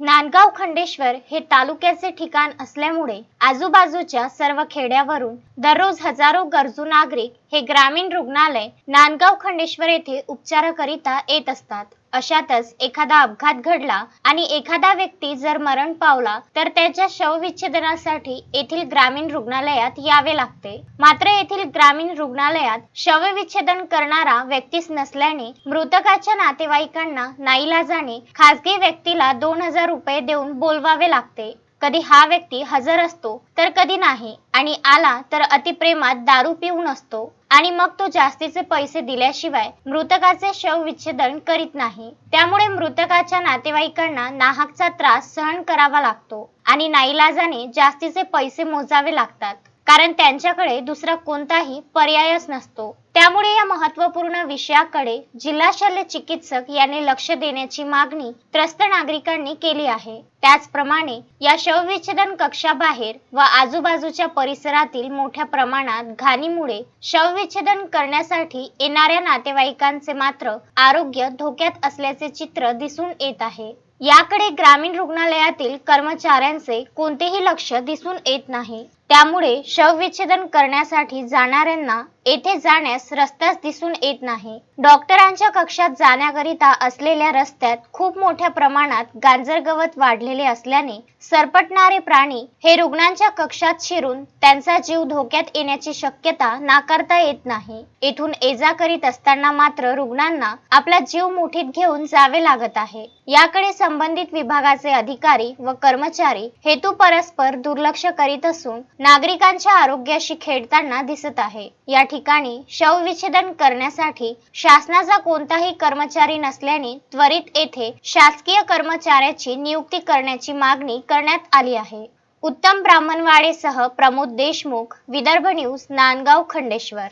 नांदगाव खंडेश्वर हे तालुक्याचे ठिकाण असल्यामुळे आजूबाजूच्या सर्व खेड्यावरून दररोज हजारो गरजू नागरिक हे ग्रामीण रुग्णालय नांदगाव खंडेश्वर येथे उपचाराकरिता येत असतात. अशातच एखादा अपघात घडला आणि एखादा व्यक्ती जर मरण पावला तर त्याच्या शवविच्छेदनासाठी येथील ग्रामीण रुग्णालयात यावे लागते. मात्र येथील ग्रामीण रुग्णालयात शवविच्छेदन करणारा व्यक्तीच नसल्याने मृतकाच्या नातेवाईकांना नाईलाजाने खासगी व्यक्तीला दोन हजार रुपये देऊन बोलवावे लागते. कधी हा व्यक्ती हजर असतो तर कधी नाही. आणि आला तर अतिप्रेमात दारू पिऊन असतो. आणि मग तो जास्तीचे पैसे दिल्याशिवाय मृतकाचे शव विच्छेदन करीत नाही. त्यामुळे मृतकाच्या नातेवाईकांना नाहकचा त्रास सहन करावा लागतो. आणि नाईलाजाने जास्तीचे पैसे मोजावे लागतात. कारण त्यांच्याकडे दुसरा कोणताही पर्यायच नसतो. त्यामुळे या महत्त्वपूर्ण विषयाकडे जिल्हा शल्य चिकित्सक यांनी लक्ष देण्याची मागणी त्रस्त नागरिकांनी केली आहे. त्याचप्रमाणे या शवविच्छेदन कक्षाबाहेर व आजूबाजूच्या परिसरातील मोठ्या प्रमाणात घाणीमुळे शवविच्छेदन करण्यासाठी येणाऱ्या नातेवाईकांचे मात्र आरोग्य धोक्यात असल्याचे चित्र दिसून येत आहे. याकडे ग्रामीण रुग्णालयातील कर्मचाऱ्यांचे कोणतेही लक्ष दिसून येत नाही. त्यामुळे शवविच्छेदन करण्यासाठी जाणाऱ्यांना येथे जाण्यास रस्ताच दिसून येत नाही. डॉक्टरांच्या कक्षात जाण्याकरिता असलेल्या रस्त्यात खूप मोठ्या प्रमाणात गांजर गवत वाढलेले असल्याने सरपटणारे प्राणी हे रुग्णांच्या कक्षात शिरून त्यांचा जीव धोक्यात येण्याची शक्यता नाकारता येत नाही. येथून ये जा करीत असताना मात्र रुग्णांना आपला जीव मुठीत घेऊन जावे लागत आहे. याकडे संबंधित विभागाचे अधिकारी व कर्मचारी हेतू परस्पर दुर्लक्ष करीत असून नागरिकांच्या आरोग्याशी खेळताना दिसत आहे. या ठिकाणी शवविच्छेदन करण्यासाठी शासनाचा कोणताही कर्मचारी नसल्याने त्वरित येथे शासकीय कर्मचाऱ्याची नियुक्ती करण्याची मागणी करण्यात आली आहे. उत्तम ब्राह्मणवाडेसह प्रमोद देशमुख विदर्भ न्यूज नांदगाव खंडेश्वर.